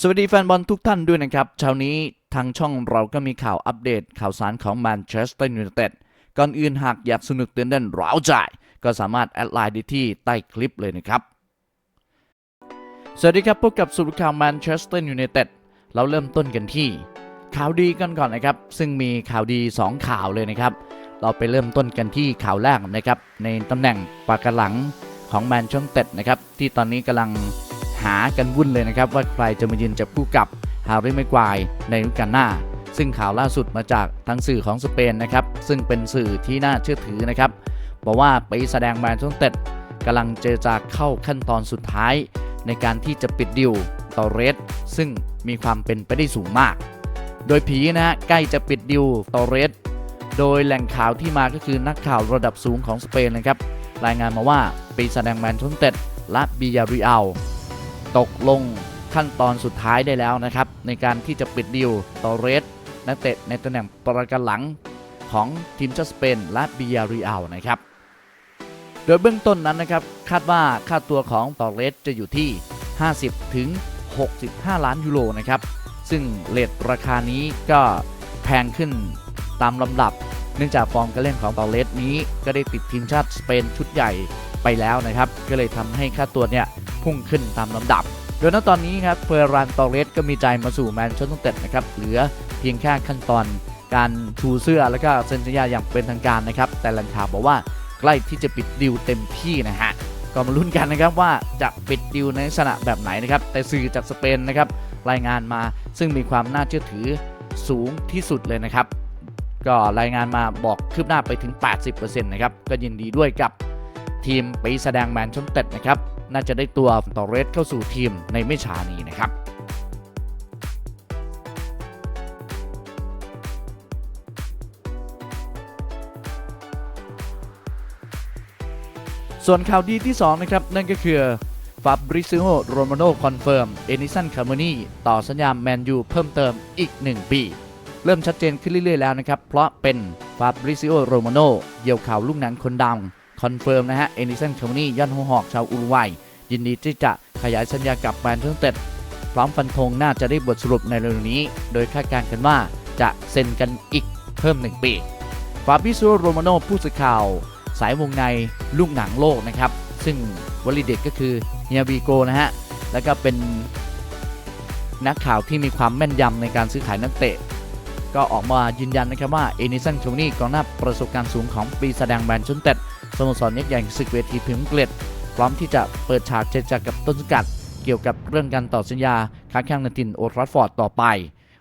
สวัสดีแฟนบอลทุกท่านด้วยนะครับ เช้านี้ทางช่องเราก็มีข่าวอัปเดตข่าวสารของแมนเชสเตอร์ยูไนเต็ดก่อนอื่นหากอยากสนุกตื่นเต้นร้าวใจ ก็สามารถแอดไลน์ได้ที่ใต้คลิปเลยนะครับ สวัสดีครับพบกับสุดข่าวแมนเชสเตอร์ยูไนเต็ดเราเริ่มต้นกันที่ ข่าวดีกันก่อนนะครับ ซึ่งมีข่าวดี 2 ข่าวเลยนะครับ เราไปเริ่มต้นกันที่ข่าวแรกนะครับ ในตำแหน่งปากกหลังของแมนเชสเตอร์นะครับที่ตอนนี้กำลัง หากันวุ่นเลยนะครับ ว่าใครจะมายืนจับคู่กับฮาริเมกวายในฤดูกาลหน้า ซึ่งข่าวล่าสุดมาจากทางสื่อของสเปนนะครับ ซึ่งเป็นสื่อที่น่าเชื่อถือนะครับบอกว่าไปแสดงแมนเชสเตอร์กำลังเจรจาเข้าขั้นตอนสุดท้าย ในการที่จะปิดดิวตอเรสซึ่งมีความเป็นไปได้สูงมาก โดยผีนะฮะใกล้จะปิดดิวตอเรสโดยแหล่งข่าวที่มาก็คือนักข่าวระดับสูงของสเปนนะครับ รายงานมาว่าไปแสดงแมนเชสเตอร์และบิยาริอัล ตกลงขั้นตอนสุดท้ายได้แล้วนะครับ ในการที่จะปิดดีลตอเรสนักเตะในตำแหน่งประกันหลังของทีมชาติสเปนและบิยาริอัลนะครับ โดยเบื้องต้นนั้นนะครับ คาดว่าค่าตัวของตอเรสจะอยู่ที่ 50 ถึง 65 ล้านยูโรนะครับ ซึ่งเลทราคานี้ก็แพงขึ้นตามลำดับ เนื่องจากฟอร์มการเล่นของตอเรสนี้ก็ได้ติดทีมชาติสเปนชุดใหญ่ไปแล้วนะครับ ก็เลยทำให้ค่าตัวเนี่ย พุ่งขึ้นตามลำดับ โดยณตอนนี้ครับเฟอร์รันตอเรสก็มีใจมาสู่แมนเชสเตอร์ยูไนเต็ดนะครับเหลือเพียงแค่ขั้นตอนการชูเสื้อแล้วก็เซ็นสัญญาอย่างเป็นทางการนะครับ แต่ล่งข่าบอกว่าใกล้ที่จะปิดดิวเต็มที่นะฮะก็มาลุ้นกันนะครับว่าจะปิดดิวในลักษณะแบบไหนนะครับ แต่สื่อจากสเปนนะครับรายงานมาซึ่งมีความน่าเชื่อถือสูงที่สุดเลยนะครับ ก็รายงานมาบอกคืบหน้าไปถึง 80%นะครับ ก็ยินดีด้วยกับทีมไปแสดงแมนเชสเตอร์นะครับ น่าจะได้ตัวตอเรสเข้าสู่ทีมในไม่ช้านี้นะครับส่วนข่าวดีที่ 2 นะครับ นั่นก็คือฟาบริซิโอโรมาโนคอนเฟิร์ม เอนิสันคาร์โมนีต่อสัญญาแมนยูเพิ่มเติมอีก 1 ปี เริ่มชัดเจนขึ้นเรื่อย ๆ แล้วนะครับ เพราะเป็นฟาบริซิโอโรมาโนเหยี่ยวข่าวลูกหนังคนดังคอนเฟิร์มนะฮะ เอนิสันคาร์โมนียอดหัวหอกชาวอุรุกวัย ยินดีที่จะขยายสัญญากับแมนเชสเตอร์พร้อมฟันธงน่าจะได้บทสรุปในเร็วนี้ โดยคาดการณ์กันว่าจะเซ็นกันอีกเพิ่ม 1 ปีฟาบิโซโรมาโนผู้สื่อข่าว สายวงในลูกหนังโลกนะครับ ซึ่งวลีเด็ดก็คือเฮียบีโกนะฮะ แล้วก็เป็นนักข่าวที่มีความแม่นยำในการซื้อขายนักเตะ ก็ออกมายืนยันนะครับว่าเอนิสันโชนี่กองหน้าประสบการณ์สูงของปีแสดงแมนเชสเตอร์สโมสรยักษ์ใหญ่ศึกเวทีพิมพ์เกล็ด พร้อมที่จะเปิดฉากเจรจากับต้นสังกัด เกี่ยวกับเรื่องการต่อสัญญาค้าแข่งในถิ่นโอทรัฟฟอร์ดต่อไป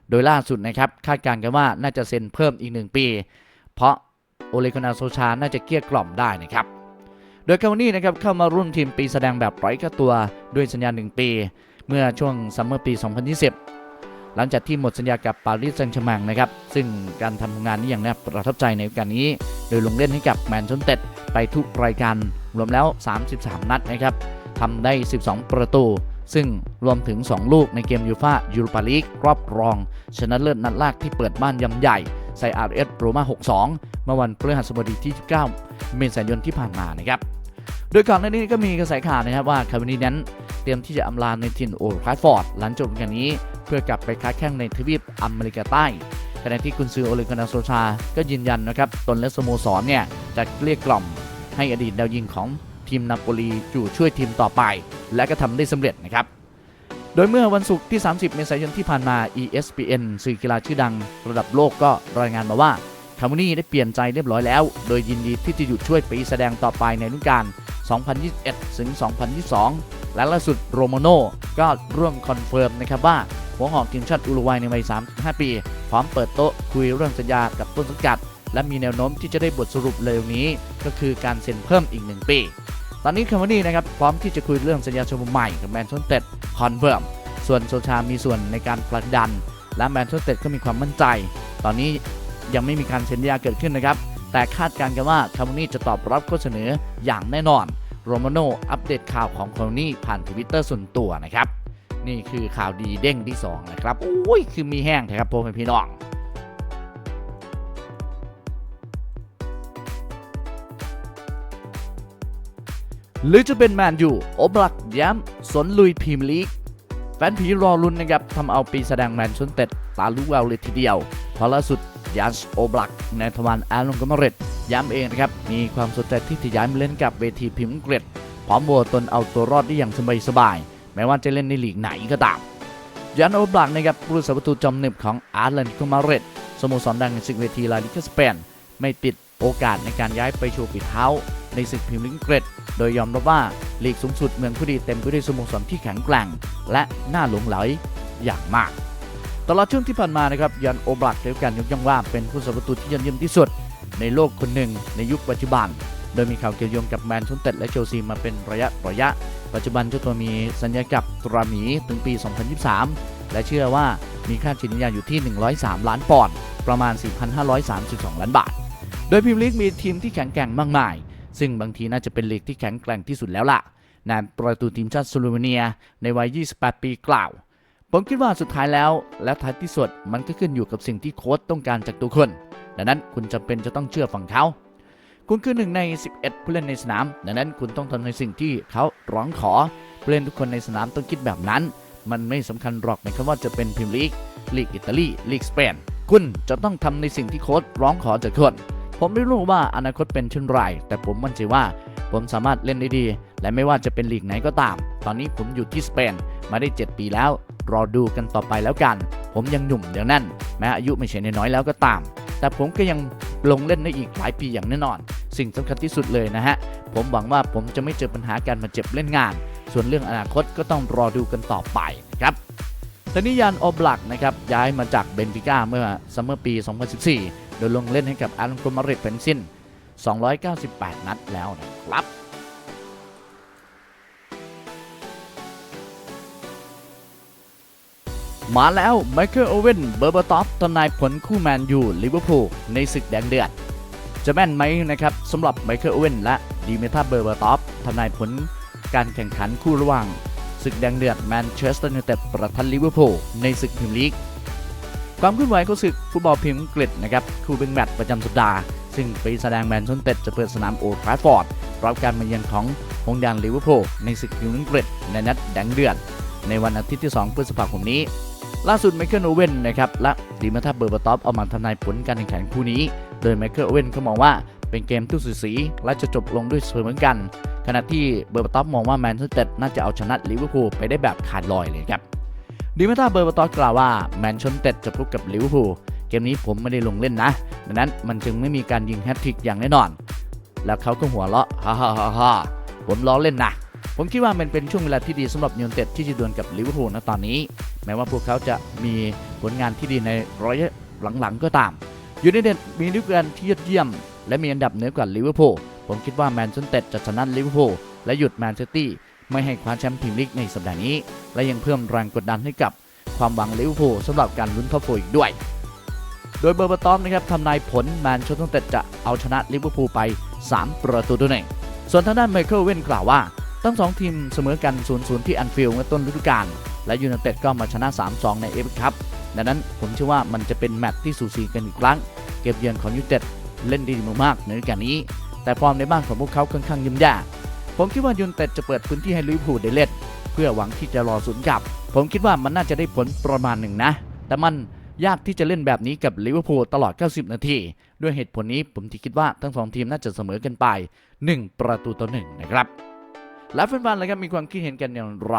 โดยล่าสุดนะครับคาดการณ์กันว่าน่าจะเซ็นเพิ่มอีก 1 ปี เพราะโอเลกนาโซชาน่าจะเกลี้ยกล่อมได้นะครับโดยคาวานี่นะครับเข้ามาร่วมทีมปีแสดงแบบไร้ค่าตัวด้วยสัญญา 1 ปี เมื่อช่วงซัมเมอร์ปี 2020หลังจากที่หมดสัญญากับปารีสแซงต์แชร์แมงนะครับ ซึ่งการทำงานนี้อย่างน่าประทับใจในกาสนี้ โดยลงเล่นให้กับแมนเชสเตอร์ไปทุกรายการ รวมแล้ว 33 นัดนะครับทำได้ 12 ประตู ซึ่งรวมถึง 2 ลูกในเกมยูฟายูโรปาลีกรอบรอง ชนะเลิศนัดแรกที่เปิดบ้านยำใหญ่ใส่อาร์เอสโรมา62 เมื่อวันพฤหัสบดีที่ 19 เมษายนที่ผ่านมานะครับโดยก่อนหน้านี้ก็มีกระแสข่าวนะครับว่าคาร์วานี่นั้นเตรียมที่จะอำลาในถิ่นโอลด์แทราฟอร์ด หลังจบการนี้เพื่อกลับไปค้าแข่งในทวีปอเมริกาใต้ขณะที่คุณซือโอเลกานาโซชา ก็ยืนยันนะครับ ตนและสโมสรเนี่ยจะเกลี้ยกล่อม ให้อดีตดาวยิงของทีมนาโปลีอยู่ช่วยทีมต่อไป และก็ทำได้สำเร็จนะครับ โดยเมื่อวันศุกร์ที่ 30 เมษายนที่ผ่านมา ESPN สื่อกีฬาชื่อดัง ระดับโลกก็รายงานมาว่าคาร์โมนี่ได้เปลี่ยนใจเรียบร้อยแล้ว โดยยินดีที่จะหยุดช่วยปีแสดงต่อไปในฤดูกาล 2021 ถึง 2022 และล่าสุดโรโมโนก็ร่วมคอนเฟิร์มนะครับว่าหัวหอกทีมชาติอุรุกวัยในวัย 35 ปี พร้อมเปิดโต๊ะคุยเรื่องสัญญากับต้นสังกัด และมีแนวโน้มที่จะได้บทสรุปเร็วนี้ ก็คือการเซ็นเพิ่มอีก 1 ปี ตอนนี้คาร์โมนี่นะครับพร้อมที่จะคุยเรื่องสัญญาฉบับใหม่กับแมนเชสเตอร์คอนเฟิร์มส่วนโซชามีส่วนในการผลักดัน และแมนเชสเตอร์ก็มีความมั่นใจ ตอนนี้ยังไม่มีการเซ็นสัญญาเกิดขึ้นนะครับแต่คาดการณ์กันว่าคาร์โมนี่จะตอบรับข้อเสนออย่างแน่นอนโรมาโนอัปเดตข่าวของคาร์โมนี่ผ่านทวิตเตอร์ส่วนตัวนะครับนี่คือข่าวดีเด้งที่2นะครับโอ้ยคือมีแห้งแท้ครับพ่อแม่พี่น้อง หรือจะเป็นแมนยูโอบลักย้ำสนลุยพรีมลีก แฟนผีรอลุ้นนะครับทำเอาปีแสดงแมนชนเต็ดตาลุกแววเลยทีเดียวเพราะล่าสุดยันส์โอบลักในทวารอาลงกมเรตย้ำเองนะครับ มีความสนใจที่จะย้ายมาเล่นกับเวทีพิมพ์เกรดพร้อมโบวตนเอาตัวรอดได้อย่างสบายๆแม้ว่าจะเล่นในลีกไหนก็ตามยันโอบลักนะครับผู้รักษาประตูจอมหนึบของอาร์เลนกมเรตสโมสรดังในศึกเวทีลาลิกาสเปนไม่ปิดโอกาสในการย้ายไปโชว์ฝีเท้า ในศึกพรีเมียร์ลีกอังกฤษโดยยอมรับว่าลีกสูงสุดเมืองผู้ดีเต็มไปด้วยสโมสรที่แข็งแกร่ง และน่าหลงไหลอย่างมาก ตลอดช่วงที่ผ่านมานะครับยันโอบลักได้รับการยกย่องว่าเป็นผู้สาประตูที่ยอดเยี่ยมที่สุด ในโลกคนหนึ่งในยุคปัจจุบัน โดยมีข่าวเกี่ยวโยงกับแมนเชสเตอร์และเชลซีมาเป็นระยะระยะ ปัจจุบันเจ้าตัวมีสัญญากับตราหมีถึงปี 2023 และเชื่อว่ามีค่าจินยาอยู่ที่ 103 ล้านปอนด์ประมาณ 4,532 ล้านบาท โดยพรีเมียร์ลีกมีทีมที่แข็งแกร่งมากมาย ซึ่งบางทีน่าจะเป็นลีกที่แข็งแกร่งที่สุดแล้วล่ะนายประตูทีมชาติสโลเวเนียในวัย 28 ปีกล่าว ผมคิดว่าสุดท้ายแล้ว และท้ายที่สุดมันก็ขึ้นอยู่กับสิ่งที่โค้ชต้องการจากตัวคนดังนั้นคุณจำเป็นจะต้องเชื่อฝั่งเขา คุณคือหนึ่งใน 11 ผู้เล่นในสนาม ดังนั้นคุณต้องทำในสิ่งที่เขาร้องขอผู้เล่นทุกคนในสนามต้องคิดแบบนั้น มันไม่สำคัญหรอกในคำว่าจะเป็นพรีเมียร์ลีกลีกอิตาลีลีกสเปนคุณจะต้องทำในสิ่งที่โค้ชร้องขอจากคน ผมไม่รู้ว่าอนาคตเป็นเช่นไร แต่ผมมั่นใจว่าผมสามารถเล่นได้ดี และไม่ว่าจะเป็นลีกไหนก็ตาม ตอนนี้ผมอยู่ที่สเปนมาได้ 7 ปีแล้ว รอดูกันต่อไปแล้วกัน ผมยังหนุ่มเดี๋ยวนั้น แม้อายุไม่ใช่น้อยแล้วก็ตาม แต่ผมก็ยังลงเล่นได้อีกหลายปีอย่างแน่นอน สิ่งสำคัญที่สุดเลยนะฮะ ผมหวังว่าผมจะไม่เจอปัญหาการมาเจ็บเล่นงาน ส่วนเรื่องอนาคตก็ต้องรอดูกันต่อไปนะครับตนนี้ยันโอบลักนะครับย้ายมาจากเบนฟิก้าเมื่อซัมเมอร์ปี 2014 โดยลงเล่นให้กับอาร์ลงโกมาริดเป็นสิ้น 298 นัดแล้วนะครับมาแล้วไมเคิลโอเว่นเบอร์เบอร์ท็อปทนายผลคู่แมนยูลิเวอร์พูลในศึกแดงเดือด จะแม่นไหมนะครับสำหรับไมเคิลโอเว่นและดีเมทาเบอร์เบอร์ท็อปทนายผลการแข่งขันคู่ระหว่างศึกแดงเดือดแมนเชสเตอร์ยูไนเต็ดประทันลิเวอร์พูลในศึกพรีเมียร์ลีก ความเคลื่อนไหวของศึกฟุตบอลพรีเมียร์อังกฤษนะครับคู่เป็นแมตช์ประจำสัปดาห์ซึ่งปีแสดงแมนเชสเต็ดจะเปิดสนามโอลด์ทราฟฟอร์ดรับการมาเยือนของหงส์แดงลิเวอร์พูลในศึกพรีเมียร์อังกฤษในนัดแดงเดือดในวันอาทิตย์ที่ 2 พฤษภาคมนี้ ล่าสุดไมเคิลโอเว่นนะครับและดีมาธาเบอร์บาตอฟเอามาทำนายผลการแข่งขันคู่นี้ โดยไมเคิลโอเว่นก็มองว่าเป็นเกมที่สูสีและจะจบลงด้วยเสมอกัน ขณะที่เบอร์บาตอฟมองว่าแมนเชสเตอร์น่าจะเอาชนะลิเวอร์พูลไปได้แบบขาดลอยเลยครับ ดีมาธาเบอร์บตอกล่าวว่าแมนเชสเตอร์จะพบกับลิเวอร์พูลเกมนี้ผมไม่ได้ลงเล่นนะ ดังนั้นมันจึงไม่มีการยิงแฮตทริกอย่างแน่นอน แล้วเขาก็หัวเราะฮ่าฮ่าฮ่าฮ่าผมล้อเล่นนะผมคิดว่ามันเป็นช่วงเวลาที่ดีสำหรับยูไนเต็ดที่จะดวลกับลิเวอร์พูลณตอนนี้ แม้ว่าพวกเขาจะมีผลงานที่ดีในระยหลังๆก็ตามยูไนเต็ดมีฤดูกาลที่ยอดเยี่ยม และมีอันดับเหนือกว่าลิเวอร์พูลผมคิดว่าแมนเชสเตอร์จะชนะลิเวอร์พูลและหยุดแมนเชสเตอร์ ไม่ให้คว้าแชมป์พรีเมียร์ลีกในสัปดาห์นี้ และยังเพิ่มแรงกดดันให้กับความหวังลิเวอร์พูลสำหรับการลุ้นท็อปโฟร์อีกด้วย โดยเบอร์บตอมนะครับทำนายผลแมนเชสเตอร์เต็ดจะเอาชนะลิเวอร์พูลไป 3 ประตูต่อหนึ่งส่วนทางด้านไมเคิลเว่นกล่าวว่าทั้งสองทีมเสมอกัน 0-0 ที่อันฟิลด์เมื่อต้นฤดูกาลและยูไนเต็ดก็มาชนะ 3-2 ในเอฟคัพดังนั้นผมเชื่อว่ามันจะเป็นแมตช์ที่สูสีกันอีกครั้ง เกมเยือนของยูไนเต็ดเล่นดีมากๆในฤดูกาลนี้ แต่ฟอร์มในบ้านของพวกเขาค่อนข้างย่ำแย่ ผมคิดว่ายูนเต็ดจะเปิดพื้นที่ให้ลิเวอร์พูลได้เล่นเพื่อหวังที่จะรอสุนย์กลับ ผมคิดว่ามันน่าจะได้ผลประมาณหนึ่งนะ แต่มันยากที่จะเล่นแบบนี้กับลิเวอร์พูลตลอด 90 นาที ด้วยเหตุผลนี้ผมที่คิดว่าทั้งสองทีมน่าจะเสมอกันไป 1 ประตูต่อหนึ่งนะครับและแฟนๆเลยครับมีความคิดเห็นกันอย่างไร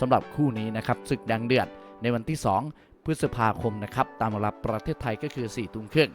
สำหรับคู่นี้นะครับศึกแดงเดือดในวันที่ 2 พฤษภาคมนะครับตามเวลาประเทศไทยก็คือ4ทุ่มครึ่ง